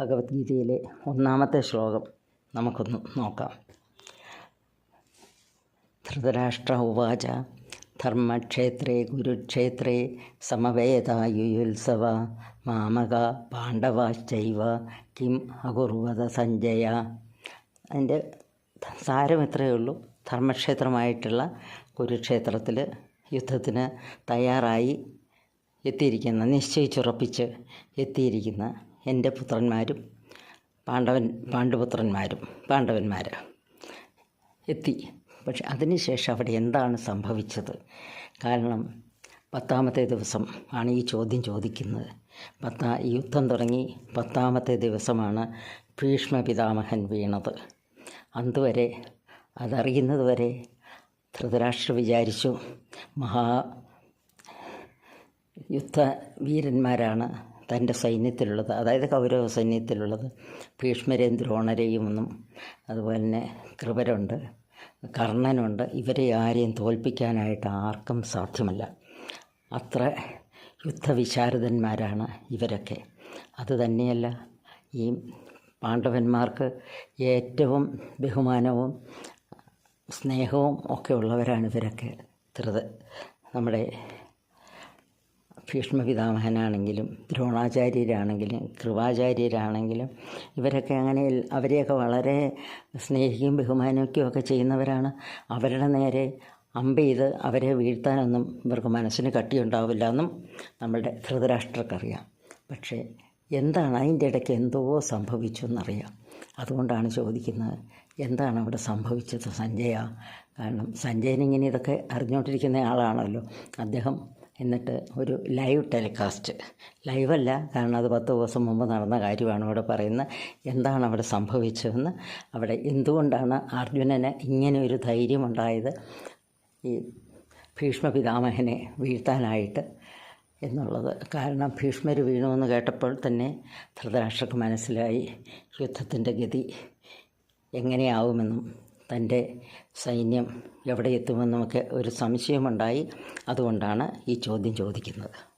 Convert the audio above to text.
ഭഗവത്ഗീതയിലെ ഒന്നാമത്തെ ശ്ലോകം നമുക്കൊന്ന് നോക്കാം. ധൃതരാഷ്ട്ര ഉവാച ധർമ്മക്ഷേത്രേ കുരുക്ഷേത്രേ സമവേദായുത്സവ മാമക പാണ്ഡവാശ്ചൈവ കിം അകുർവത സഞ്ജയ. അതിന്റെ സാരം ഇത്രയേ ഉള്ളൂ. ധർമ്മക്ഷേത്രമായിട്ടുള്ള കുരുക്ഷേത്രത്തിൽ യുദ്ധത്തിന് തയ്യാറായി എത്തിയിരിക്കുന്ന നിശ്ചയിച്ചുറപ്പിച്ച് എത്തിയിരിക്കുന്ന എന്റെ പുത്രന്മാരും പാണ്ഡവൻ പാണ്ഡുപുത്രന്മാരും പാണ്ഡവന്മാർ എത്തി. പക്ഷെ അതിനുശേഷം അവിടെ എന്താണ് സംഭവിച്ചത്? കാരണം പത്താമത്തെ ദിവസം ആണ് ഈ ചോദ്യം ചോദിക്കുന്നത്. പത്താ യുദ്ധം തുടങ്ങി പത്താമത്തെ ദിവസമാണ് ഭീഷ്മ പിതാമഹൻ വീണത്. അതുവരെ അതറിയുന്നത് വരെ ധൃതരാഷ്ട്ര വിചാരിച്ചു മഹാ യുദ്ധ വീരന്മാരാണ് തന്റെ സൈന്യത്തിലുള്ളത് അതായത് കൗരവ സൈന്യത്തിലുള്ളത് ഭീഷ്മരെയും ദ്രോണരെയും ഒന്നും അതുപോലെ തന്നെ കൃപരുണ്ട് കർണനുണ്ട് ഇവരെ ആരെയും തോൽപ്പിക്കാനായിട്ട് ആർക്കും സാധ്യമല്ല. അത്ര യുദ്ധവിശാരദന്മാരാണ് ഇവരൊക്കെ. അത് തന്നെയല്ല ഈ പാണ്ഡവന്മാർക്ക് ഏറ്റവും ബഹുമാനവും സ്നേഹവും ഒക്കെ ഉള്ളവരാണ് ഇവരൊക്കെ. ധൃത നമ്മുടെ ഭീഷ്മ പിതാമഹനാണെങ്കിലും ദ്രോണാചാര്യരാണെങ്കിലും കൃപാചാര്യരാണെങ്കിലും ഇവരൊക്കെ അങ്ങനെ അവരെയൊക്കെ വളരെ സ്നേഹിക്കുകയും ബഹുമാനിക്കുകയും ഒക്കെ ചെയ്യുന്നവരാണ്. അവരുടെ നേരെ അമ്പ് ചെയ്ത് അവരെ വീഴ്ത്താനൊന്നും ഇവർക്ക് മനസ്സിന് കട്ടിയുണ്ടാവില്ല എന്നും നമ്മളുടെ ധൃതരാഷ്ട്രക്കറിയാം. പക്ഷേ എന്താണ് അതിന്റെ ഇടയ്ക്ക് എന്തോ സംഭവിച്ചു എന്നറിയാം അതുകൊണ്ടാണ് ചോദിക്കുന്നത് എന്താണ് അവിടെ സംഭവിച്ചത്? സഞ്ജയ കാരണം സഞ്ജയൻ സഞ്ജയനിങ്ങനെ ഇതൊക്കെ അറിഞ്ഞുകൊണ്ടിരിക്കുന്ന ആളാണല്ലോ. അദ്ദേഹം എന്നിട്ട് ഒരു ലൈവ് ടെലികാസ്റ്റ് ലൈവല്ല കാരണം അത് പത്ത് ദിവസം മുമ്പ് നടന്ന കാര്യമാണ് ഇവിടെ പറയുന്നത്. എന്താണ് അവിടെ സംഭവിച്ചതെന്ന്. അവിടെ എന്തുകൊണ്ടാണ് അർജുനന് ഇങ്ങനെ ഒരു ധൈര്യമുണ്ടായത് ഈ ഭീഷ്മ പിതാമഹനെ വീഴ്ത്താനായിട്ട് എന്നുള്ളത്. കാരണം ഭീഷ്മർ വീണുമെന്ന് കേട്ടപ്പോൾ തന്നെ ധൃതരാഷ്ട്രക്ക് മനസ്സിലായി യുദ്ധത്തിന്റെ ഗതി എങ്ങനെയാവുമെന്നും. തന്റെ സൈന്യം എവിടെ എത്തുമെന്ന് നമുക്ക് ഒരു സംശയമുണ്ടായി. അതുകൊണ്ടാണ് ഈ ചോദ്യം ചോദിക്കുന്നത്.